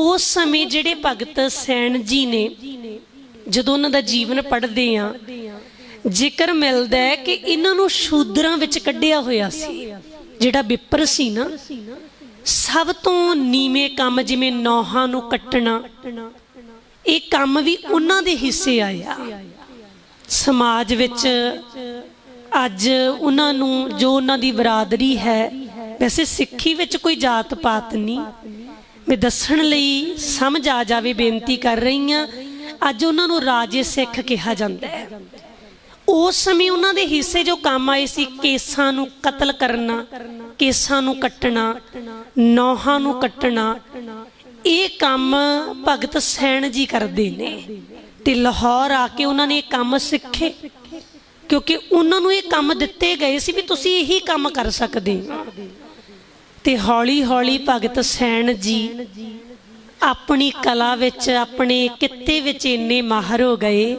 ਉਸ ਸਮੇਂ ਜਿਹੜੇ ਭਗਤ ਸੈਣ ਜੀ ਨੇ, ਜਦੋਂ ਉਹਨਾਂ ਦਾ ਜੀਵਨ ਪੜ੍ਹਦੇ ਆ, ਜ਼ਿਕਰ ਮਿਲਦਾ ਹੈ ਕਿ ਇਹਨਾਂ ਨੂੰ ਸ਼ੂਦਰਾਂ ਵਿੱਚ ਕੱਢਿਆ ਹੋਇਆ ਸੀ। ਜਿਹੜਾ ਵਿਪਰ ਸੀ ਨਾ, ਸਭ ਤੋਂ ਨੀਵੇਂ ਕੰਮ ਜਿਵੇਂ ਨੌਹਾਂ ਨੂੰ ਕੱਟਣਾ, ਇਹ ਕੰਮ ਵੀ ਉਹਨਾਂ ਦੇ ਹਿੱਸੇ ਆਇਆ। ਸਮਾਜ ਵਿੱਚ ਅੱਜ ਉਹਨਾਂ ਨੂੰ ਜੋ ਉਹਨਾਂ ਦੀ ਬਰਾਦਰੀ ਹੈ, ਵੈਸੇ ਸਿੱਖੀ ਵਿੱਚ ਕੋਈ ਜਾਤ ਪਾਤ ਨਹੀਂ ਮੈਂ ਦੱਸਣ ਲਈ ਸਮਝ ਆ ਜਾਵੇ, ਬੇਨਤੀ ਕਰ ਰਹੀ ਹਾਂ। ਅੱਜ ਉਹਨਾਂ ਨੂੰ ਰਾਜੇ ਸਿੱਖ ਕਿਹਾ ਜਾਂਦਾ ਹੈ। ਉਸ ਸਮੇਂ ਉਹਨਾਂ ਦੇ ਹਿੱਸੇ ਜੋ ਕੰਮ ਆਏ ਸੀ, ਕੇਸਾਂ ਨੂੰ ਕਤਲ ਕਰਨਾ, ਕੇਸਾਂ ਨੂੰ ਕੱਟਣਾ, ਨੌਹਾਂ ਨੂੰ ਕੱਟਣਾ, ਇਹ ਕੰਮ ਭਗਤ ਸੈਣ ਜੀ ਕਰਦੇ ਨੇ। ਤੇ ਲਾਹੌਰ ਆ ਕੇ ਉਹਨਾਂ ਨੇ ਇਹ ਕੰਮ ਸਿੱਖੇ, ਕਿਉਂਕਿ ਉਹਨਾਂ ਨੂੰ ਇਹ ਕੰਮ ਦਿੱਤੇ ਗਏ ਸੀ ਵੀ ਤੁਸੀਂ ਇਹੀ ਕੰਮ ਕਰ ਸਕਦੇ ਹੋ। ਤੇ ਹੌਲੀ ਹੌਲੀ ਭਗਤ ਸੈਣ ਜੀ ਆਪਣੀ ਕਲਾ ਵਿੱਚ, ਆਪਣੇ ਕਿੱਤੇ ਵਿੱਚ ਇੰਨੇ ਮਾਹਰ ਹੋ ਗਏ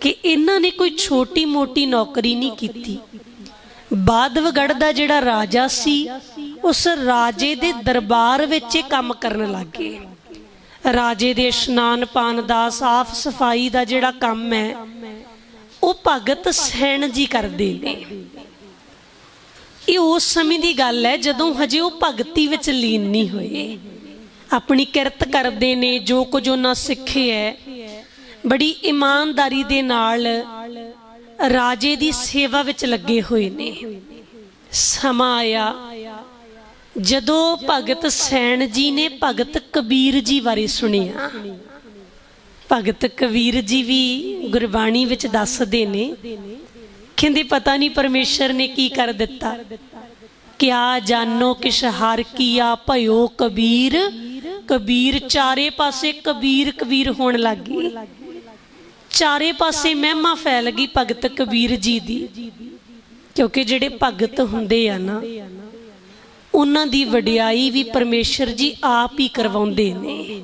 ਕਿ ਇਹਨਾਂ ਨੇ ਕੋਈ ਛੋਟੀ ਮੋਟੀ ਨੌਕਰੀ ਨਹੀਂ ਕੀਤੀ। ਬਾਦਵਗੜ ਦਾ ਜਿਹੜਾ ਰਾਜਾ ਸੀ, ਉਸ ਰਾਜੇ ਦੇ ਦਰਬਾਰ ਵਿੱਚ ਇਹ ਕੰਮ ਕਰਨ ਲੱਗੇ ਰਾਜੇ ਦੇ ਇਸ਼ਨਾਨ ਪਾਨ ਦਾ, ਸਾਫ਼ ਸਫ਼ਾਈ ਦਾ ਜਿਹੜਾ ਕੰਮ ਹੈ, ਉਹ ਭਗਤ ਸੈਣ ਜੀ ਕਰਦੇ ਨੇ। ਇਹ ਉਸ ਸਮੇਂ ਦੀ ਗੱਲ ਹੈ ਜਦੋਂ ਹਜੇ ਉਹ ਭਗਤੀ ਵਿੱਚ ਲੀਨ ਨਹੀਂ ਹੋਏ। ਆਪਣੀ ਕਿਰਤ ਕਰਦੇ ਨੇ, ਜੋ ਕੁਝ ਉਹਨਾਂ ਸਿੱਖਿਆ ਹੈ। ਬੜੀ ਇਮਾਨਦਾਰੀ ਦੇ ਨਾਲ ਰਾਜੇ ਦੀ ਸੇਵਾ ਵਿੱਚ ਲੱਗੇ ਹੋਏ ਨੇ। ਸਮਾਂ ਆਇਆ ਜਦੋਂ ਭਗਤ ਸੈਣ ਜੀ ਨੇ ਭਗਤ ਕਬੀਰ ਜੀ ਬਾਰੇ ਸੁਣਿਆ। ਭਗਤ ਕਬੀਰ ਜੀ ਵੀ ਗੁਰਬਾਣੀ ਵਿੱਚ ਦੱਸਦੇ ਨੇ ਕਹਿੰਦੇ, ਪਤਾ ਨਹੀਂ ਪਰਮੇਸ਼ਰ ਨੇ ਕੀ ਕਰ ਦਿੱਤਾ। ਕਿਆ ਜਾਨੋ ਕਿਛ ਹਰ ਕੀਆ ਭਇਓ ਕਬੀਰ। ਕਬੀਰ ਚਾਰੇ ਪਾਸੇ ਕਬੀਰ ਕਬੀਰ ਹੋਣ ਲੱਗੀ। ਚਾਰੇ ਪਾਸੇ ਮਹਿਮਾ ਫੈਲ ਗਈ ਭਗਤ ਕਬੀਰ ਜੀ ਦੀ। ਕਿਉਂਕਿ ਜਿਹੜੇ ਭਗਤ ਹੁੰਦੇ ਆ ਨਾ, ਉਹਨਾਂ ਦੀ ਵਡਿਆਈ ਵੀ ਪਰਮੇਸ਼ਰ ਜੀ ਆਪ ਹੀ ਕਰਵਾਉਂਦੇ ਨੇ।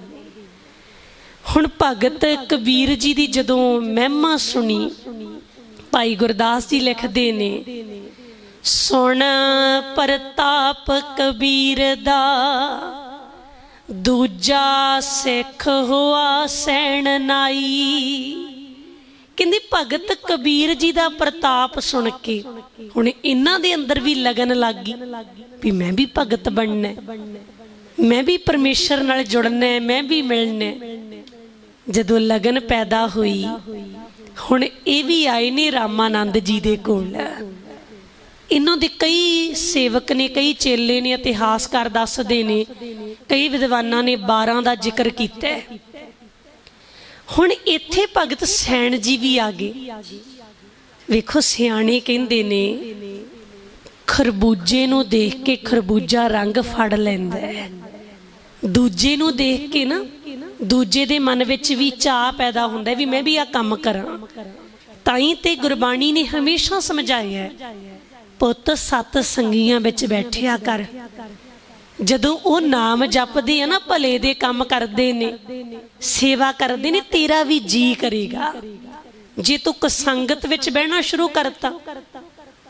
ਹੁਣ ਭਗਤ ਕਬੀਰ ਜੀ ਦੀ ਜਦੋਂ ਮਹਿਮਾ ਸੁਣੀ ਭਾਈ ਗੁਰਦਾਸ ਜੀ ਲਿਖਦੇ ਨੇ, ਸੁਣ ਪ੍ਰਤਾਪ ਕਬੀਰ ਦਾ, ਦੂਜਾ ਸਿੱਖ ਹੋਆ ਸੈਣ ਨਾਈ। ਕਹਿੰਦੀ ਭਗਤ ਕਬੀਰ ਜੀ ਦਾ ਪ੍ਰਤਾਪ ਸੁਣ ਕੇ, ਹੁਣ ਇਹਨਾਂ ਦੇ ਅੰਦਰ ਵੀ ਲਗਨ ਲੱਗ ਗਈ, ਵੀ ਮੈਂ ਵੀ ਭਗਤ ਬਣਨਾ ਮੈਂ ਵੀ ਪਰਮੇਸ਼ਰ ਨਾਲ ਜੁੜਨਾ ਮੈਂ ਵੀ ਮਿਲਣਾ ਜਦੋਂ ਲਗਨ ਪੈਦਾ ਹੋਈ ਹੁਣ ਇਹ ਵੀ ਆਏ ਨੇ ਰਾਮਾਨੰਦ ਜੀ ਦੇ ਕੋਲ। ਇਹਨਾਂ ਦੇ ਕਈ ਸੇਵਕ ਨੇ, ਕਈ ਚੇਲੇ ਨੇ ਇਤਿਹਾਸਕਾਰ ਦੱਸਦੇ ਨੇ, ਕਈ ਵਿਦਵਾਨਾਂ ਨੇ 12 ਦਾ ਜ਼ਿਕਰ ਕੀਤਾ ਹੈ। ਹੁਣ ਇੱਥੇ ਭਗਤ ਸੈਣ ਜੀ ਵੀ ਆ ਗਏ। ਵੇਖੋ, ਸਿਆਣੇ ਕਹਿੰਦੇ ਨੇ, ਖਰਬੂਜੇ ਨੂੰ ਦੇਖ ਕੇ ਖਰਬੂਜਾ ਰੰਗ ਫੜ ਲੈਂਦਾ ਹੈ। ਦੂਜੇ ਨੂੰ ਦੇਖ ਕੇ ਨਾ, ਦੂਜੇ ਦੇ ਮਨ ਵਿੱਚ ਵੀ ਚਾਹ ਪੈਦਾ ਹੁੰਦਾ ਵੀ ਮੈਂ ਵੀ ਆ ਕੰਮ ਕਰਾਂ। ਤਾਂ ਹੀ ਤੇ ਗੁਰਬਾਣੀ ਨੇ ਹਮੇਸ਼ਾ ਸਮਝਾਇਆ ਪੁੱਤ, ਸਤ ਸੰਗੀਆਂ ਵਿੱਚ ਬੈਠਿਆ ਕਰ। ਜਦੋਂ ਉਹ ਨਾਮ ਜਪਦੇ ਆ ਨਾ, ਭਲੇ ਦੇ ਕੰਮ ਕਰਦੇ ਨੇ, ਸੇਵਾ ਕਰਦੇ ਨੇ, ਤੇਰਾ ਵੀ ਜੀ ਕਰੇਗਾ। ਜੇ ਤੂੰ ਕਸੰਗਤ ਵਿੱਚ ਬਹਿਣਾ ਸ਼ੁਰੂ ਕਰਤਾ,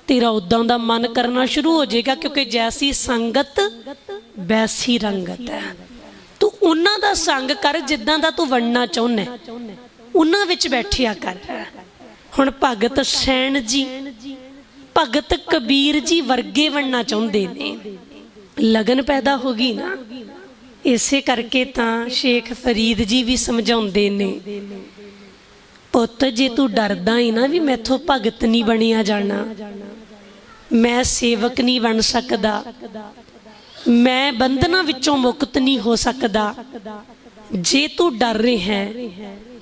ਤੇਰਾ ਉਦਾਂ ਦਾ ਮਨ ਕਰਨਾ ਸ਼ੁਰੂ ਹੋ ਜਾਏਗਾ, ਕਿਉਂਕਿ ਜੈਸੀ ਸੰਗਤ, ਵੈਸੀ ਰੰਗਤ ਹੈ। ਤੂੰ ਉਹਨਾਂ ਦਾ ਸੰਗ ਕਰ ਜਿੱਦਾਂ ਦਾ ਤੂੰ ਬਣਨਾ ਚਾਹੁੰਦਾ ਉਹਨਾਂ ਵਿੱਚ ਬੈਠਿਆ ਕਰ। ਹੁਣ ਭਗਤ ਸੈਣ ਜੀ, ਭਗਤ ਕਬੀਰ ਜੀ ਵਰਗੇ ਬਣਨਾ ਚਾਹੁੰਦੇ ਨੇ। ਲਗਨ ਪੈਦਾ ਹੋ ਗਈ ਨਾ, ਇਸੇ ਕਰਕੇ ਤਾਂ ਸ਼ੇਖ ਫਰੀਦ ਜੀ ਵੀ ਸਮਝਾਉਂਦੇ ਨੇ, ਪੁੱਤ, ਜੇ ਤੂੰ ਡਰਦਾ ਹੀ ਨਾ ਵੀ ਮੈਥੋਂ ਭਗਤ ਨਹੀਂ ਬਣਿਆ ਜਾਣਾ, ਮੈਂ ਸੇਵਕ ਨਹੀਂ ਬਣ ਸਕਦਾ, ਮੈਂ ਬੰਧਨਾਂ ਵਿੱਚੋਂ ਮੁਕਤ ਨਹੀਂ ਹੋ ਸਕਦਾ, ਜੇ ਤੂੰ ਡਰ ਰਿਹਾ ਹੈ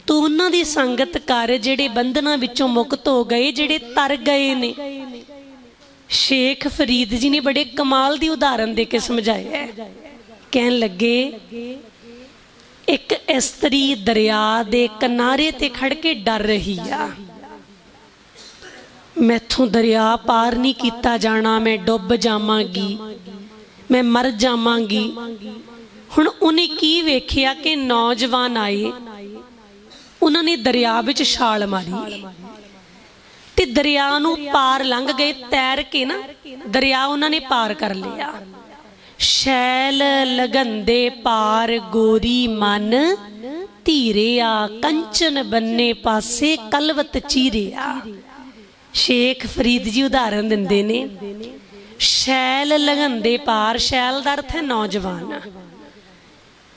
ਤੂੰ ਉਹਨਾਂ ਦੀ ਸੰਗਤ ਕਰ ਜਿਹੜੇ ਬੰਧਨਾਂ ਵਿੱਚੋਂ ਮੁਕਤ ਹੋ ਗਏ, ਜਿਹੜੇ ਤਰ ਗਏ ਨੇ। ਸ਼ੇਖ ਫਰੀਦ ਜੀ ਨੇ ਬੜੇ ਕਮਾਲ ਦੀ ਉਦਾਹਰਨ ਦੇ ਕੇ ਸਮਝਾਇਆ ਕਹਿਣ ਲੱਗੇ, ਇੱਕ ਇਸਤਰੀ ਦਰਿਆ ਦੇ ਕਿਨਾਰੇ ਤੇ ਖੜ ਕੇ ਡਰ ਰਹੀ ਆ। ਮੈਥੋਂ ਦਰਿਆ ਪਾਰ ਨਹੀਂ ਕੀਤਾ ਜਾਣਾ, ਮੈਂ ਡੁੱਬ ਜਾਵਾਂਗੀ, ਮੈਂ ਮਰ ਜਾਵਾਂਗੀ। ਹੁਣ ਉਹਨੇ ਕੀ ਵੇਖਿਆ ਕਿ ਨੌਜਵਾਨ ਆਏ ਉਹਨਾਂ ਨੇ ਦਰਿਆ ਵਿੱਚ ਛਾਲ ਮਾਰੀ। ਤੇ ਦਰਿਆ ਨੂੰ ਪਾਰ ਲੰਘ ਗਏ, ਤੈਰ ਕੇ ਨਾ ਦਰਿਆ ਉਹਨਾਂ ਨੇ ਪਾਰ ਕਰ ਲਿਆ। ਸ਼ੈਲ ਲਗੰਦੇ ਪਾਰ ਗੋਰੀ ਮਨ ਧੀਰਿਆ ਕੰਚਨ ਬੰਨੇ ਪਾਸੇ ਕਲਵਤ ਚੀਰਿਆ। ਸ਼ੇਖ ਫਰੀਦ ਜੀ ਉਦਾਹਰਨ ਦਿੰਦੇ ਨੇ, ਸ਼ੈਲ ਲਗੰਦੇ ਪਾਰ, ਸ਼ੈਲ ਦਾ ਅਰਥ ਹੈ ਨੌਜਵਾਨ।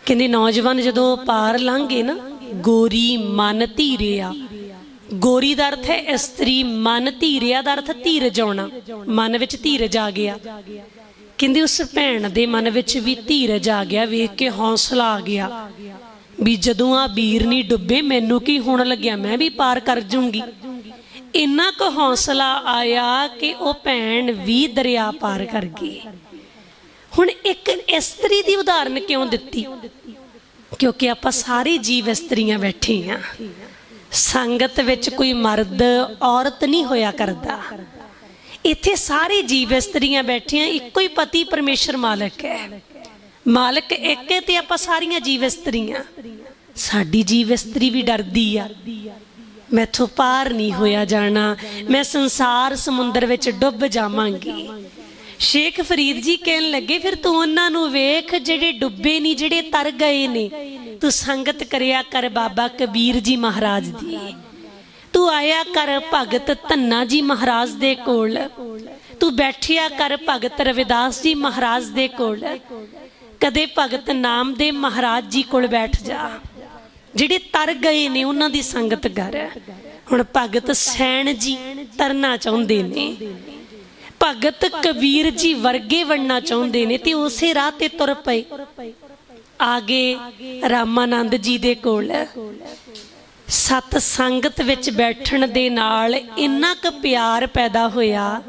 ਕਹਿੰਦੇ ਨੌਜਵਾਨ ਜਦੋਂ ਪਾਰ ਲੰਘੇ ਨਾ ਗੋਰੀ ਮਨ ਧੀਰਿਆ। ਗੋਰੀ ਦਾ ਅਰਥ ਹੈ ਇਸਤਰੀ, ਮਨ ਧੀਰਿਆ ਦਾ ਅਰਥ ਧੀਰਜ ਆਉਣਾ। ਮਨ ਵਿੱਚ ਧੀਰਜ ਆ ਗਿਆ। ਕਹਿੰਦੇ ਉਸ ਭੈਣ ਦੇ ਮਨ ਵਿੱਚ ਵੀ ਧੀਰਜ ਆ ਗਿਆ, ਵੇਖ ਕੇ ਹੌਸਲਾ ਆ ਗਿਆ। ਵੀ ਜਦੋਂ ਆ ਵੀਰ ਨਹੀਂ ਡੁੱਬੇ, ਮੈਨੂੰ ਕੀ ਹੋਣ ਲੱਗਿਆ? ਮੈਂ ਵੀ ਪਾਰ ਕਰ ਜੂੰਗੀ। ਇੰਨਾ ਕੁ ਹੌਸਲਾ ਆਇਆ ਕਿ ਉਹ ਭੈਣ ਵੀ ਦਰਿਆ ਪਾਰ ਕਰ ਗਈ। ਹੁਣ ਇੱਕ ਇਸਤਰੀ ਦੀ ਉਦਾਹਰਨ ਕਿਉਂ ਦਿੱਤੀ? ਕਿਉਂਕਿ ਆਪਾਂ ਸਾਰੇ ਜੀਵ ਇਸਤਰੀਆਂ ਬੈਠੇ ਆ। ਸੰਗਤ ਵਿੱਚ ਕੋਈ ਮਰਦ, ਔਰਤ ਨਹੀਂ ਹੋਇਆ ਕਰਦਾ। ਇੱਥੇ ਸਾਰੇ ਜੀਵ ਇਸਤਰੀਆਂ ਬੈਠੀਆਂ ਇੱਕੋ ਹੀ ਪਤੀ ਪਰਮੇਸ਼ਰ ਮਾਲਕ ਹੈ। ਮਾਲਕ ਇੱਕ ਹੈ ਤੇ ਆਪਾਂ ਸਾਰੀਆਂ ਜੀਵ ਇਸਤਰੀਆਂ ਸਾਡੀ ਜੀਵ ਇਸਤਰੀ ਵੀ ਡਰਦੀ ਆ। ਮੈਥੋਂ ਪਾਰ ਨਹੀਂ ਹੋਇਆ ਜਾਣਾ। ਮੈਂ ਸੰਸਾਰ ਸਮੁੰਦਰ ਵਿੱਚ ਡੁੱਬ ਜਾਵਾਂਗੀ। ਸ਼ੇਖ ਫਰੀਦ ਜੀ ਕਹਿਣ ਲੱਗੇ, ਫਿਰ ਤੂੰ ਉਹਨਾਂ ਨੂੰ ਵੇਖ, ਜਿਹੜੇ ਡੁੱਬੇ ਨਹੀਂ ਜਿਹੜੇ ਤਰ ਗਏ ਨੇ। ਤੂੰ ਸੰਗਤ ਕਰਿਆ ਕਰ ਬਾਬਾ ਕਬੀਰ ਜੀ ਮਹਾਰਾਜ ਦੀ। ਤੂੰ ਆਇਆ ਕਰ ਭਗਤ ਧੰਨਾ ਜੀ ਮਹਾਰਾਜ ਦੇ ਕੋਲ। ਤੂੰ ਬੈਠਿਆ ਕਰ ਭਗਤ ਰਵਿਦਾਸ ਜੀ ਮਹਾਰਾਜ ਦੇ ਕੋਲ। ਕਦੇ ਭਗਤ ਨਾਮ ਨਾਮਦੇਵ ਮਹਾਰਾਜ ਜੀ ਕੋਲ ਬੈਠ ਜਾ। ਜਿਹੜੇ ਤਰ ਗਏ ਨੇ, ਉਹਨਾਂ ਦੀ ਸੰਗਤ ਕਰ। ਹੁਣ ਭਗਤ ਸੈਣ ਜੀ ਤਰਨਾ ਚਾਹੁੰਦੇ ਨੇ। ਭਗਤ ਕਬੀਰ ਜੀ ਵਰਗੇ ਬਣਨਾ ਚਾਹੁੰਦੇ ਨੇ ਤੇ ਉਸੇ ਰਾਹ ਤੇ ਤੁਰ ਪਏ। ਆਗੇ ਰਾਮਾਨੰਦ ਜੀ ਦੇ ਕੋਲ। ਸਤ ਸੰਗਤ ਵਿੱਚ ਬੈਠਣ ਦੇ ਨਾਲ ਇੰਨਾ ਕੁ ਪਿਆਰ ਪੈਦਾ ਹੋਇਆ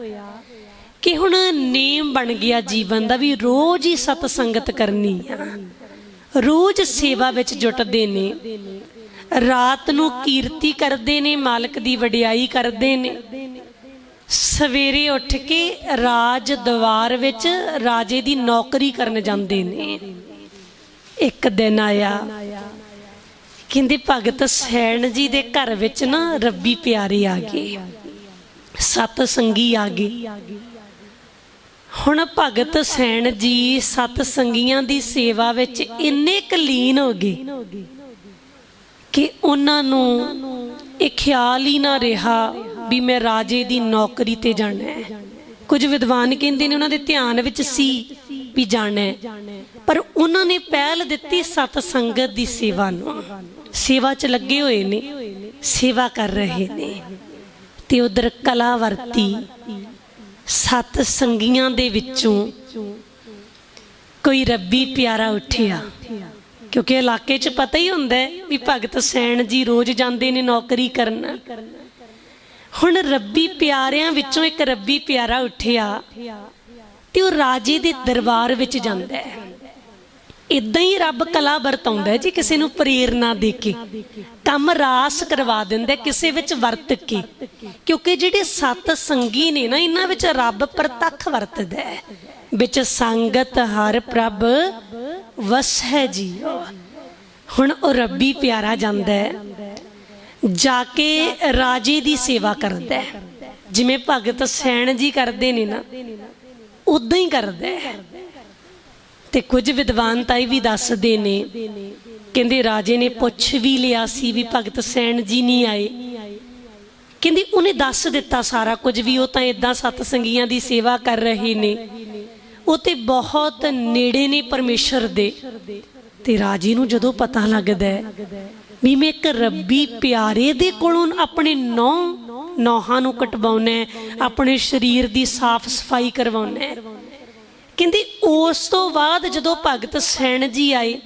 ਕਿ ਹੁਣ ਨੇਮ ਬਣ ਗਿਆ ਜੀਵਨ ਦਾ ਵੀ ਰੋਜ਼ ਹੀ ਸਤ ਸੰਗਤ ਕਰਨੀ ਆ। ਰੋਜ਼ ਸੇਵਾ ਵਿੱਚ ਜੁਟਦੇ ਨੇ। ਰਾਤ ਨੂੰ ਕੀਰਤੀ ਕਰਦੇ ਨੇ, ਮਾਲਕ ਦੀ ਵਡਿਆਈ ਕਰਦੇ ਨੇ। ਸਵੇਰੇ ਉੱਠ ਕੇ ਰਾਜ ਦਵਾਰ ਵਿੱਚ ਰਾਜੇ ਦੀ ਨੌਕਰੀ ਕਰਨ ਜਾਂਦੇ ਨੇ। ਇੱਕ ਦਿਨ ਆਇਆ। ਕਹਿੰਦੇ, ਭਗਤ ਸੈਣ ਜੀ ਦੇ ਘਰ ਵਿੱਚ ਨਾ ਰੱਬੀ ਪਿਆਰੇ ਆ ਗਏ। ਸਤ ਸੰਗੀ ਆ ਗਏ। ਹੁਣ ਭਗਤ ਸੈਣ ਜੀ ਸਤ ਸੰਗੀਆਂ ਦੀ ਸੇਵਾ ਵਿੱਚ ਇੰਨੇ ਕਲੀਨ ਹੋ ਗਏ। ਕਿ ਉਹਨਾਂ ਨੂੰ ਇਹ ਖਿਆਲ ਹੀ ਨਾ ਰਿਹਾ ਵੀ ਮੈਂ ਰਾਜੇ ਦੀ ਨੌਕਰੀ ਤੇ ਜਾਣਾ ਹੈ। ਕੁਝ ਵਿਦਵਾਨ ਕਹਿੰਦੇ ਨੇ ਉਹਨਾਂ ਦੇ ਧਿਆਨ ਵਿੱਚ ਸੀ ਵੀ ਜਾਣਾ ਪਰ ਉਹਨਾਂ ਨੇ ਪਹਿਲ ਦਿੱਤੀ ਸਤ ਸੰਗਤ ਦੀ ਸੇਵਾ ਨੂੰ। ਸੇਵਾ 'ਚ ਲੱਗੇ ਹੋਏ ਨੇ, ਸੇਵਾ ਕਰ ਰਹੇ ਨੇ। ਤੇ ਉਧਰ ਕਲਾ ਵਰਤੀ। ਸਤ ਸੰਗੀਆਂ ਦੇ ਵਿੱਚੋਂ ਕੋਈ ਰੱਬੀ ਪਿਆਰਾ ਉੱਠਿਆ। ਕਿਉਂਕਿ ਇਲਾਕੇ 'ਚ ਪਤਾ ਹੀ ਹੁੰਦਾ ਹੈ ਵੀ ਭਗਤ ਸੈਣ ਜੀ ਰੋਜ਼ ਜਾਂਦੇ ਨੇ ਨੌਕਰੀ ਕਰਨ। ਹੁਣ ਰੱਬੀ ਪਿਆਰਿਆਂ ਵਿੱਚੋਂ ਇੱਕ ਰੱਬੀ ਪਿਆਰਾ ਉੱਠਿਆ ਤੇ ਉਹ ਰਾਜੇ ਦੇ ਦਰਬਾਰ ਵਿੱਚ ਜਾਂਦਾ ਹੈ। ਇਦਾਂ ਹੀ ਰੱਬ ਕਲਾ ਵਰਤਾਉਂਦਾ ਜੀ, ਕਿਸੇ ਨੂੰ ਪ੍ਰੇਰਣਾ ਦੇ ਕੇ। ਕੰਮ ਰਾਸ ਕਰਵਾ ਦਿੰਦਾ ਕਿਸੇ ਵਿੱਚ ਵਰਤ ਕੇ। ਕਿਉਂਕਿ ਜਿਹੜੇ ਸਤ ਸੰਗੀ ਨੇ ਨਾ, ਇਹਨਾਂ ਵਿੱਚ ਰੱਬ ਪ੍ਰਤੱਖ ਵਰਤਦਾ ਹੈ। ਵਿੱਚ ਸੰਗਤ ਹਰ ਪ੍ਰਭ ਵਸ ਹੈ ਜੀ। ਹੁਣ ਉਹ ਰੱਬੀ ਪਿਆਰਾ ਜਾਂਦਾ ਹੈ, ਜਾ ਕੇ ਰਾਜੇ ਦੀ ਸੇਵਾ ਕਰਦਾ ਹੈ। ਜਿਵੇਂ ਭਗਤ ਸੈਣ ਜੀ ਕਰਦੇ ਨੇ ਨਾ ਉਦਾਂ ਹੀ ਕਰਦਾ ਹੈ। ਤੇ ਕੁਝ ਵਿਦਵਾਨ ਤਾਈ ਵੀ ਦੱਸਦੇ ਨੇ, ਕਹਿੰਦੇ ਰਾਜੇ ਨੇ ਪੁੱਛ ਵੀ ਲਿਆ ਸੀ ਵੀ ਭਗਤ ਸੈਣ ਜੀ ਨਹੀਂ ਆਏ। ਕਹਿੰਦੇ ਉਹਨੇ ਦੱਸ ਦਿੱਤਾ ਸਾਰਾ ਕੁਝ ਵੀ, ਉਹ ਤਾਂ ਇਦਾਂ ਸਤ ਸੰਗੀਆਂ ਦੀ ਸੇਵਾ ਕਰ ਰਹੇ ਨੇ। ਉਹ ਤੇ ਬਹੁਤ ਨੇੜੇ ਨੇ ਪਰਮੇਸ਼ਰ ਦੇ। ਤੇ ਰਾਜੇ ਨੂੰ ਜਦੋਂ ਪਤਾ ਲੱਗਦਾ ਹੈ ਵੀ ਮੈਂ ਇੱਕ ਰੱਬੀ ਪਿਆਰੇ ਦੇ ਕੋਲੋਂ ਆਪਣੇ ਨੌ ਨੌਹਾਂ ਨੂੰ ਕਟਵਾਉਣਾ ਆਪਣੇ ਸਰੀਰ ਦੀ ਸਾਫ਼ ਸਫ਼ਾਈ ਕਰਵਾਉਣਾ ਹੈ। ਉਸ ਤੋਂ ਬਾਅਦ ਜਦੋਂ ਭਗਤ ਸੈਣ ਜੀ ਆਏ,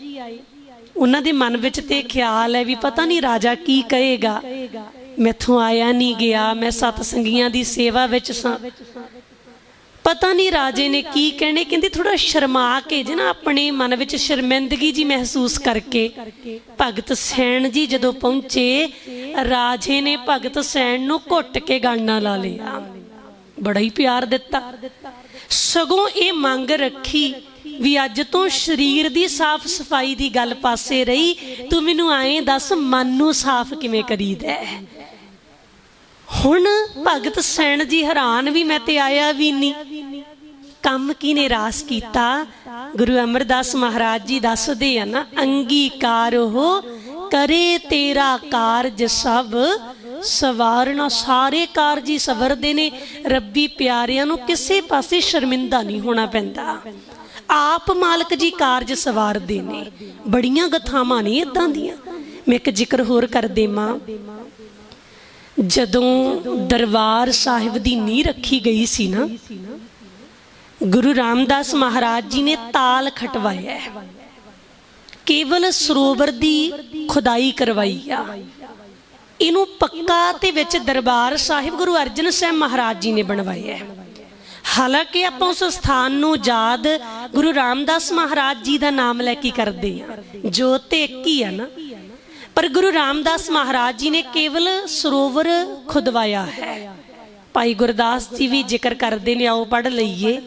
ਉਹਨਾਂ ਦੇ ਮਨ ਵਿੱਚ ਤੇ ਖਿਆਲ ਹੈ ਵੀ ਪਤਾ ਨਹੀਂ ਰਾਜਾ ਕੀ ਕਹੇਗਾ। ਮੈਥੋਂ ਆਇਆ ਨਹੀਂ ਗਿਆ, ਮੈਂ ਸਤ ਸੰਗੀਆਂ ਦੀ ਸੇਵਾ ਵਿੱਚ ਸਾਂ। ਪਤਾ ਨਹੀਂ ਰਾਜੇ ਨੇ ਕੀ ਕਹਿਣੇ, ਕਹਿੰਦੇ ਥੋੜਾ ਸ਼ਰਮਾ ਕੇ ਜੇ ਨਾ ਆਪਣੇ ਮਨ ਵਿੱਚ ਸ਼ਰਮਿੰਦਗੀ ਜੀ ਮਹਿਸੂਸ ਕਰਕੇ। ਭਗਤ ਸੈਣ ਜੀ ਜਦੋਂ ਪਹੁੰਚੇ, ਰਾਜੇ ਨੇ ਭਗਤ ਸੈਣ ਨੂੰ ਘੁੱਟ ਕੇ ਗਾਣਾ ਲਾ ਲਿਆ। ਬੜਾ ਹੀ ਪਿਆਰ ਦਿੱਤਾ। ਸਗੋਂ ਇਹ ਮੰਗ ਰੱਖੀ ਵੀ ਅੱਜ ਤੋਂ ਸਰੀਰ ਦੀ ਸਾਫ਼ ਸਫ਼ਾਈ ਦੀ ਗੱਲ ਪਾਸੇ ਰਹੀ, ਤੂੰ ਮੈਨੂੰ ਐਂ ਦੱਸ ਮਨ ਨੂੰ ਸਾਫ਼ ਕਿਵੇਂ ਕਰੀਦਾ? ਹੈ ਹੁਣ ਭਗਤ ਸੈਣ ਜੀ ਹੈਰਾਨ ਵੀ ਮੈਂ ਤੇ ਆਇਆ ਵੀ ਨਹੀਂ। ਕੰਮ ਕਿਨੇ ਰਾਸ ਕੀਤਾ? ਗੁਰੂ ਅਮਰਦਾਸ ਮਹਾਰਾਜ ਜੀ ਦੱਸਦੇ ਆ ਨਾ, ਅੰਗੀਕਾਰ ਹੋ ਕਰੇ ਤੇਰਾ ਕਾਰਜ ਸਭ, ਸਵਾਰਨਾ ਸਾਰੇ ਕਾਰਜ ਸਵਰਦੇ ਨੇ। ਰੱਬੀ ਪਿਆਰਿਆਂ ਨੂੰ ਕਿਸੇ ਪਾਸੇ ਸ਼ਰਮਿੰਦਾ ਨਹੀਂ ਹੋਣਾ ਪੈਂਦਾ। ਆਪ ਮਾਲਕ ਜੀ ਕਾਰਜ ਸਵਾਰਦੇ ਨੇ। ਬੜੀਆਂ ਗਥਾਵਾਂ ਨੇ ਇਦਾਂ ਦੀਆਂ। ਮੈਂ ਇੱਕ ਜ਼ਿਕਰ ਹੋਰ ਕਰ ਦੇਵਾਂ। ਜਦੋਂ ਦਰਬਾਰ ਸਾਹਿਬ ਦੀ ਨੀਂਹ ਰੱਖੀ ਗਈ ਸੀ ਨਾ ਗੁਰੂ ਰਾਮਦਾਸ ਮਹਾਰਾਜ ਜੀ ਨੇ ਤਾਲ ਖਟਵਾਇਆ ਹੈ। ਕੇਵਲ ਸਰੋਵਰ ਦੀ ਖੁਦਾਈ ਕਰਵਾਈ ਆ। ਇਹਨੂੰ ਪੱਕਾ ਤੇ ਵਿੱਚ ਦਰਬਾਰ ਸਾਹਿਬ ਗੁਰੂ ਅਰਜਨ ਸਾਹਿਬ ਮਹਾਰਾਜ ਜੀ ਨੇ ਬਣਵਾਇਆ ਹੈ। ਹਾਲਾਂਕਿ ਆਪਾਂ ਉਸ ਸਥਾਨ ਨੂੰ ਯਾਦ ਗੁਰੂ ਰਾਮਦਾਸ ਮਹਾਰਾਜ ਜੀ ਦਾ ਨਾਮ ਲੈ ਕੇ ਕਰਦੇ ਆ ਜੋ ਤੇ ਇੱਕ ਹੀ ਆ ਨਾ। ਪਰ ਗੁਰੂ ਰਾਮਦਾਸ ਮਹਾਰਾਜ ਜੀ ਨੇ ਕੇਵਲ ਸਰੋਵਰ ਖੁਦਵਾਇਆ ਹੈ। ਭਾਈ ਗੁਰਦਾਸ ਜੀ ਵੀ ਜ਼ਿਕਰ ਕਰਦੇ ਨੇ, ਆਓ ਪੜ ਲਈਏ।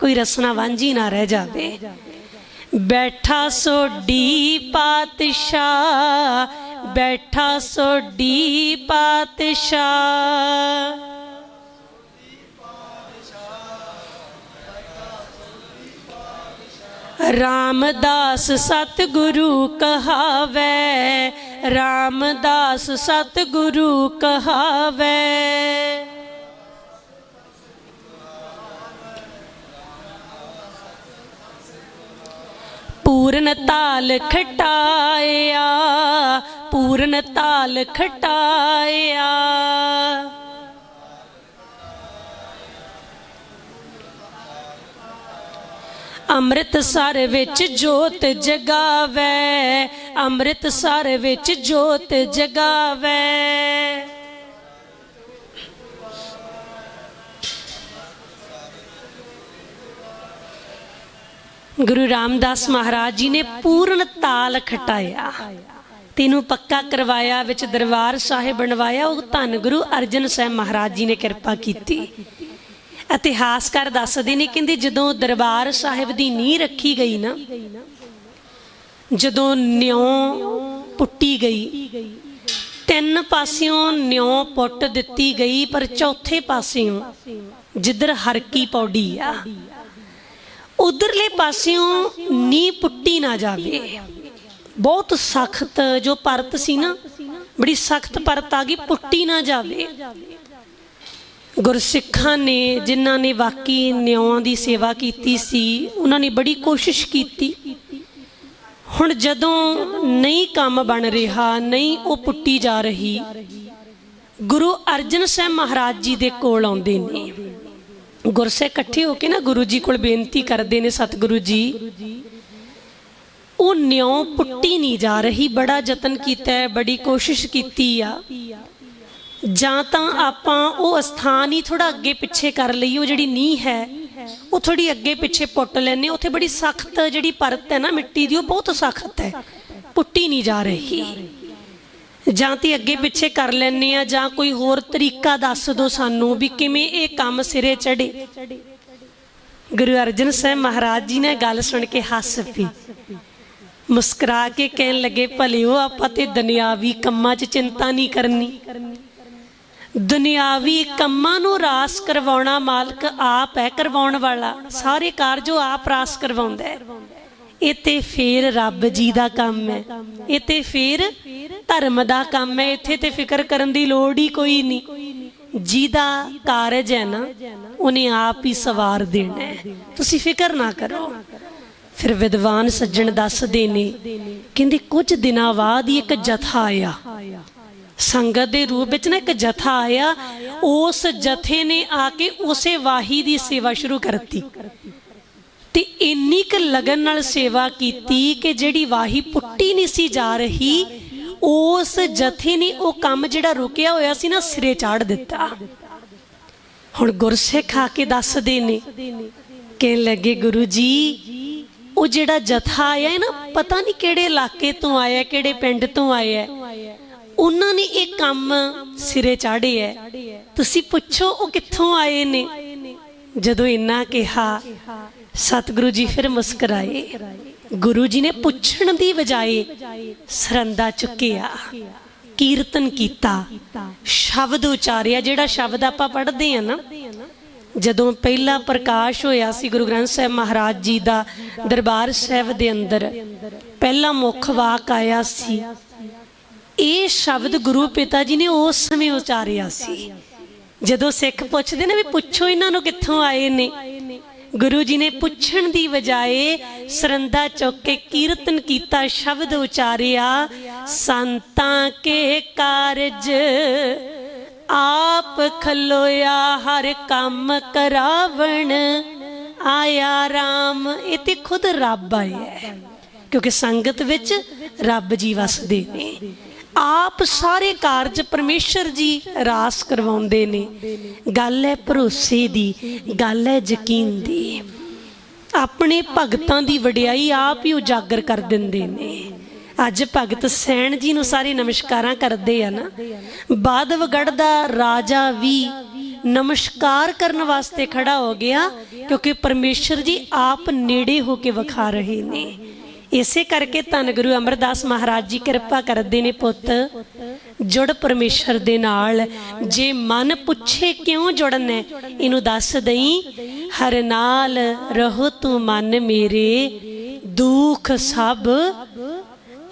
ਕੋਈ ਰਸਨਾ ਵਾਂਝੀ ਨਾ ਰਹਿ ਜਾਵੇ। ਬੈਠਾ ਸੋਡੀ ਪਾਤਸ਼ਾਹ, ਬੈਠਾ ਸੋਡੀ ਪਾਤਸ਼ਾਹ। ਰਾਮਦਾਸ ਸਤਿਗੁਰੂ ਕਹਾਵੇ, ਰਾਮਦਾਸ ਸਤਿਗੁਰੂ ਕਹਾਵੇ। ਪੂਰਨ ਤਾਲ ਖਟਾਇਆ ਪੂਰਨ ਤਾਲ ਖਟਾਇਆ। ਅੰਮ੍ਰਿਤਸਰ ਵਿੱਚ ਜੋਤ ਜਗਾਵੇ ਅੰਮ੍ਰਿਤਸਰ ਵਿੱਚ ਜੋਤ ਜਗਾਵੇ। ਗੁਰੂ ਰਾਮਦਾਸ ਮਹਾਰਾਜ ਜੀ ਨੇ ਪੂਰਨ ਤਾਲ ਖਟਾਇਆ। ਤੈਨੂੰ ਪੱਕਾ ਕਰਵਾਇਆ, ਵਿੱਚ ਦਰਬਾਰ ਸਾਹਿਬ ਬਣਵਾਇਆ, ਉਹ ਧੰਨ ਗੁਰੂ ਅਰਜਨ ਸਾਹਿਬ ਮਹਾਰਾਜ ਜੀ ਨੇ ਕਿਰਪਾ ਕੀਤੀ। ਇਤਿਹਾਸਕਾਰ ਦੱਸਦੇ ਨੇ, ਕਹਿੰਦੇ ਜਦੋਂ ਦਰਬਾਰ ਸਾਹਿਬ ਦੀ ਨੀਂਹ ਰੱਖੀ ਗਈ ਨਾ, ਜਦੋਂ ਨਿਉ ਪੁੱਟੀ ਗਈ, ਤਿੰਨ ਪਾਸਿਓਂ ਨਿਉ ਪੁੱਟ ਦਿੱਤੀ ਗਈ, ਪਰ ਚੌਥੇ ਪਾਸਿਓਂ ਜਿੱਧਰ ਹਰਕੀ ਪੌੜੀ ਆ ਉਧਰਲੇ ਪਾਸਿਓਂ ਨੀ ਪੁੱਟੀ ਨਾ ਜਾਵੇ। ਬਹੁਤ ਸਖਤ ਜੋ ਪਰਤ ਸੀ ਨਾ, ਬੜੀ ਸਖਤ ਪਰਤ ਆ ਗਈ, ਪੁੱਟੀ ਨਾ ਜਾਵੇ। ਗੁਰਸਿੱਖਾਂ ਨੇ, ਜਿਨ੍ਹਾਂ ਨੇ ਵਾਕਈ ਨਿਆਂ ਦੀ ਸੇਵਾ ਕੀਤੀ ਸੀ, ਉਹਨਾਂ ਨੇ ਬੜੀ ਕੋਸ਼ਿਸ਼ ਕੀਤੀ। ਹੁਣ ਜਦੋਂ ਨਹੀਂ ਕੰਮ ਬਣ ਰਿਹਾ, ਨਹੀਂ ਉਹ ਪੁੱਟੀ ਜਾ ਰਹੀ, ਗੁਰੂ ਅਰਜਨ ਸਾਹਿਬ ਮਹਾਰਾਜ ਜੀ ਦੇ ਕੋਲ ਆਉਂਦੇ ਨੇ। ਗੁਰਸੇ ਇਕੱਠੇ ਹੋ ਕੇ ਨਾ ਗੁਰੂ ਜੀ ਕੋਲ ਬੇਨਤੀ ਕਰਦੇ ਨੇ ਸਤਿਗੁਰੂ ਜੀ। ਉਹ ਨਿਉ ਪੁੱਟੀ ਨਹੀਂ ਜਾ ਰਹੀ, ਬੜਾ ਯਤਨ ਕੀਤਾ ਹੈ, ਬੜੀ ਕੋਸ਼ਿਸ਼ ਕੀਤੀ ਆ। ਜਾਂ ਤਾਂ ਆਪਾਂ ਉਹ ਸਥਾਨ ਹੀ ਥੋੜਾ ਅੱਗੇ ਪਿੱਛੇ ਕਰ ਲਈ ਉਹ ਜਿਹੜੀ ਨੀਂਹ ਹੈ, ਉਹ ਥੋੜੀ ਅੱਗੇ ਪਿੱਛੇ ਪੁੱਟ ਲੈਨੇ ਉੱਥੇ ਬੜੀ ਸਖਤ ਜਿਹੜੀ ਪਰਤ ਹੈ ਨਾ ਮਿੱਟੀ ਦੀ, ਉਹ ਬਹੁਤ ਸਖਤ ਹੈ। ਪੁੱਟੀ ਨਹੀਂ ਜਾ ਰਹੀ। ਜਾਂ ਤੇ ਅੱਗੇ ਪਿੱਛੇ ਕਰ ਲੈਨੇ ਆ ਜਾਂ ਕੋਈ ਹੋਰ ਤਰੀਕਾ ਦੱਸ ਦਿਓ ਸਾਨੂੰ ਵੀ ਕਿਵੇਂ ਇਹ ਕੰਮ ਸਿਰੇ ਚੜੇ ਗੁਰੂ ਅਰਜਨ ਸਾਹਿਬ ਮਹਾਰਾਜ ਜੀ ਨੇ ਗੱਲ ਸੁਣ ਕੇ ਹੱਸ ਪਈ। ਮੁਸਕਰਾ ਕੇ ਕਹਿਣ ਲੱਗੇ, ਭਲਿਓ, ਆਪਾਂ ਤੇ ਦੁਨਿਆਵੀ ਕੰਮਾਂ 'ਚ ਚਿੰਤਾ ਨਹੀਂ ਕਰਨੀ। ਦੁਨਿਆਵੀ ਕੰਮਾਂ ਨੂੰ ਰਾਸ ਕਰਵਾਉਣਾ ਮਾਲਕ ਆਪ ਹੈ, ਕਰਵਾਉਣ ਵਾਲਾ। ਸਾਰੇ ਕਾਰਜ ਉਹ ਆਪ ਰਾਸ ਕਰਵਾਉਂਦਾ ਹੈ। ਇਹ ਤੇ ਫੇਰ ਰੱਬ ਜੀ ਦਾ ਕੰਮ ਹੈ। ਇਹ ਤੇ ਫੇਰ ਧਰਮ ਦਾ ਕੰਮ ਹੈ, ਇੱਥੇ ਤੇ ਫਿਕਰ ਕਰਨ ਦੀ ਲੋੜ ਹੀ ਕੋਈ ਨਹੀਂ। ਜਿਹਦਾ ਕਾਰਜ ਹੈ ਨਾ, ਉਹਨੇ ਆਪ ਹੀ ਸਵਾਰ ਦੇਣਾ ਹੈ। ਤੁਸੀਂ ਫਿਕਰ ਨਾ ਕਰੋ। ਫਿਰ ਵਿਦਵਾਨ ਸੱਜਣ ਦੱਸਦੇ ਨੇ, ਕਹਿੰਦੇ ਕੁਝ ਦਿਨਾਂ ਬਾਅਦ ਹੀ ਇੱਕ ਜਥਾ ਆਇਆ। ਸੰਗਤ ਦੇ ਰੂਪ ਵਿੱਚ ਨਾ ਇੱਕ ਜਥਾ ਆਇਆ, ਉਸ ਜਥੇ ਨੇ ਆ ਕੇ ਉਸੇ ਵਾਹੀ ਦੀ ਸੇਵਾ ਸ਼ੁਰੂ ਕਰਤੀ। ਤੇ ਇੰਨੀ ਕੁ ਲਗਨ ਨਾਲ ਸੇਵਾ ਕੀਤੀ ਕਿ ਜਿਹੜੀ ਵਾਹੀ ਪੁੱਟੀ ਨਹੀਂ ਸੀ ਜਾ ਰਹੀ ਉਸ ਜਥੇ ਨੇ ਉਹ ਕੰਮ ਜਿਹੜਾ ਰੁਕਿਆ ਹੋਇਆ ਸੀ ਨਾ ਸਿਰੇ ਚਾੜ ਦਿੱਤਾ। ਹੁਣ ਗੁਰਸਿੱਖ ਆ ਕੇ ਦੱਸਦੇ ਨੇ, ਕਹਿਣ ਲੱਗੇ, ਗੁਰੂ ਜੀ, ਉਹ ਜਿਹੜਾ ਜਥਾ ਆਇਆ ਹੈ ਨਾ, ਪਤਾ ਨਹੀਂ ਕਿਹੜੇ ਇਲਾਕੇ ਤੋਂ ਆਇਆ, ਕਿਹੜੇ ਪਿੰਡ ਤੋਂ ਆਇਆ ਉਹਨਾਂ ਨੇ ਇਹ ਕੰਮ ਸਿਰੇ ਚਾੜਿਆ ਤੁਸੀਂ ਪੁੱਛੋ ਉਹ ਕਿੱਥੋਂ ਆਏ ਨੇ? ਜਦੋਂ ਇੰਨਾ ਕਿਹਾ, ਸਤਿਗੁਰੂ ਜੀ ਫਿਰ ਮੁਸਕਰਾਏ। ਗੁਰੂ ਜੀ ਨੇ ਪੁੱਛਣ ਦੀ ਬਜਾਏ ਸਰੰਦਾ ਚੁੱਕਿਆ, ਕੀਰਤਨ ਕੀਤਾ। ਸ਼ਬਦ ਉਚਾਰਿਆ, ਜਿਹੜਾ ਸ਼ਬਦ ਆਪਾਂ ਪੜ੍ਹਦੇ ਆ ਨਾ, ਜਦੋਂ ਪਹਿਲਾ ਪ੍ਰਕਾਸ਼ ਹੋਇਆ ਸੀ ਗੁਰੂ ਗ੍ਰੰਥ ਸਾਹਿਬ ਮਹਾਰਾਜ ਜੀ ਦਾ ਦਰਬਾਰ ਸਾਹਿਬ ਦੇ ਅੰਦਰ, ਪਹਿਲਾ ਮੁੱਖ ਵਾਕ ਆਇਆ ਸੀ। ਇਹ ਸ਼ਬਦ ਗੁਰੂ ਪਿਤਾ ਜੀ ਨੇ ਉਸ ਸਮੇਂ ਉਚਾਰਿਆ ਸੀ। ਜਦੋਂ ਸਿੱਖ ਪੁੱਛਦੇ ਨੇ ਵੀ ਪੁੱਛੋ ਇਹਨਾਂ ਨੂੰ ਕਿੱਥੋਂ ਆਏ ਨੇ ਗੁਰੂ ਜੀ ਨੇ ਪੁੱਛਣ ਦੀ ਬਜਾਏ ਸਰੰਦਾ ਚੁੱਕ ਕੇ ਕੀਰਤਨ ਕੀਤਾ, ਸ਼ਬਦ ਉਚਾਰਿਆ, ਸੰਤਾਂ ਕੇ ਕਾਰਜ ਆਪ ਖਲੋਇਆ, ਹਰ ਕੰਮ ਕਰਾਵਣ, ਆਇਆ RAM ਇਹ ਤੇ ਖੁਦ ਰੱਬ ਆਇਆ ਹੈ, ਕਿਉਂਕਿ ਸੰਗਤ ਵਿੱਚ ਰੱਬ ਜੀ ਵਸਦੇ ਨੇ। ਆਪ ਸਾਰੇ ਕਾਰਜ ਪਰਮੇਸ਼ਰ ਜੀ ਰਾਸ ਕਰਵਾਉਂਦੇ ਨੇ। ਗੱਲ ਹੈ ਭਰੋਸੇ ਦੀ, ਗੱਲ ਹੈ ਯਕੀਨ ਦੀ। ਆਪਣੇ ਭਗਤਾਂ ਦੀ ਵਡਿਆਈ ਆਪ ਹੀ ਉਜਾਗਰ ਕਰ ਦਿੰਦੇ ਨੇ। ਅੱਜ ਭਗਤ ਸੈਣ ਜੀ ਨੂੰ ਸਾਰੇ ਨਮਸਕਾਰਾਂ ਕਰਦੇ ਆ ਨਾ। ਬਾਦਵਗੜ ਦਾ ਰਾਜਾ ਵੀ ਨਮਸਕਾਰ ਕਰਨ ਵਾਸਤੇ ਖੜਾ ਹੋ ਗਿਆ, ਕਿਉਂਕਿ ਪਰਮੇਸ਼ਰ ਜੀ ਆਪ ਨੇੜੇ ਹੋ ਕੇ ਵਿਖਾ ਰਹੇ ਨੇ। ਇਸੇ ਕਰਕੇ ਧੰਨ ਗੁਰੂ ਅਮਰਦਾਸ ਮਹਾਰਾਜ ਜੀ ਕਿਰਪਾ ਕਰਦੇ ਨੇ ਪੁੱਤ। ਜੁੜ ਪਰਮੇਸ਼ਰ ਦੇ ਨਾਲ। ਜੇ ਮਨ ਪੁੱਛੇ ਕਿਉਂ ਜੁੜਨਾ ਇਹਨੂੰ ਦੱਸ ਦਈ, ਹਰ ਨਾਲ ਰਹੋ ਤੂੰ ਮਨ ਮੇਰੇ। ਦੁੱਖ ਸਭ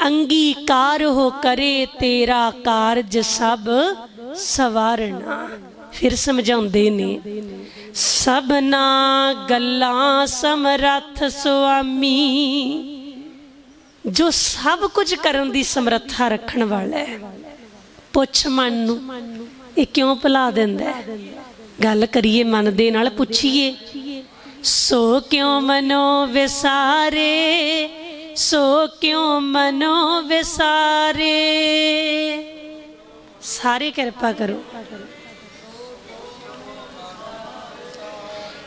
ਅੰਗੀਕਾਰ ਹੋ ਕਰੇ, ਤੇਰਾ ਕਾਰਜ ਸਭ ਸਵਾਰਣਾ ਫਿਰ ਸਮਝਾਉਂਦੇ ਨੇ, ਸਭਨਾ ਗੱਲਾਂ ਸਮਰੱਥ ਸੁਆਮੀ। ਜੋ ਸਭ ਕੁਝ ਕਰਨ ਦੀ ਸਮਰੱਥਾ ਰੱਖਣ ਵਾਲਾ ਹੈ। ਪੁੱਛ ਮਨ ਨੂੰ, ਇਹ ਕਿਉਂ ਭੁਲਾ ਦਿੰਦਾ ਹੈ? ਗੱਲ ਕਰੀਏ ਮਨ ਦੇ ਨਾਲ, ਪੁੱਛੀਏ, ਸੋ ਕਿਉਂ ਮਨੋ ਵਿਸਾਰੇ? ਸੋ ਕਿਉਂ ਮਨੋ ਵਿਸਾਰੇ? ਸਾਰੇ ਕਿਰਪਾ ਕਰੋ।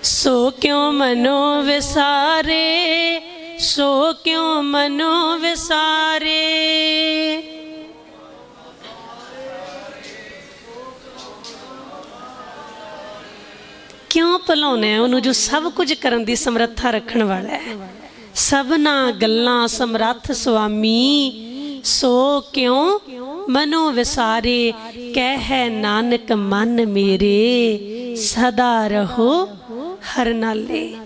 ਸੋ ਕਿਉਂ ਮਨੋ ਵਿਸਾਰੇ? ਸੋ ਕਿਉ ਮਨੋ ਵਿਸਾਰੇ? ਕਿਉਂ ਭੁਲਾਉਣਾ ਉਹਨੂੰ ਜੋ ਸਭ ਕੁਝ ਕਰਨ ਦੀ ਸਮਰੱਥਾ ਰੱਖਣ ਵਾਲਾ ਹੈ? ਸਭਨਾ ਗੱਲਾਂ ਸਮਰੱਥ ਸੁਆਮੀ, ਸੋ ਕਿਉ ਮਨੋ ਵਿਸਾਰੇ? ਕਹਿ ਨਾਨਕ ਮਨ ਮੇਰੇ, ਸਦਾ ਰਹੋ ਹਰ ਨਾਲੇ